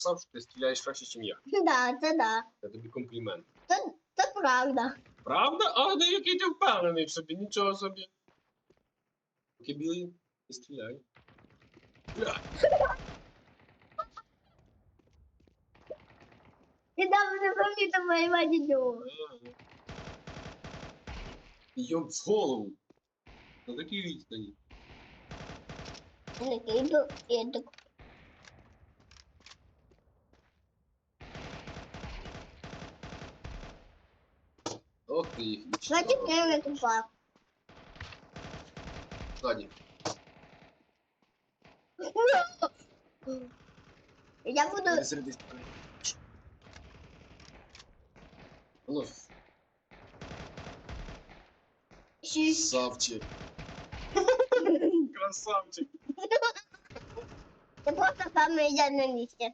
Сам що ти стріляєш краще, ніж я. Да, це да. Це тобі комплімент. Це, це правда. Правда? А де який ти впевнений в собі, нічого собі. Поки білий, не стріляй. Бля. Ти там не помітив моєму дідю. Йом в голову. На такій відстані. Був, я так. Ох ти їх. Значить, я не тупа. Ззаді. Я буду... Перезарядись. Ну, красавчик. Красавчик. Це просто я на місці.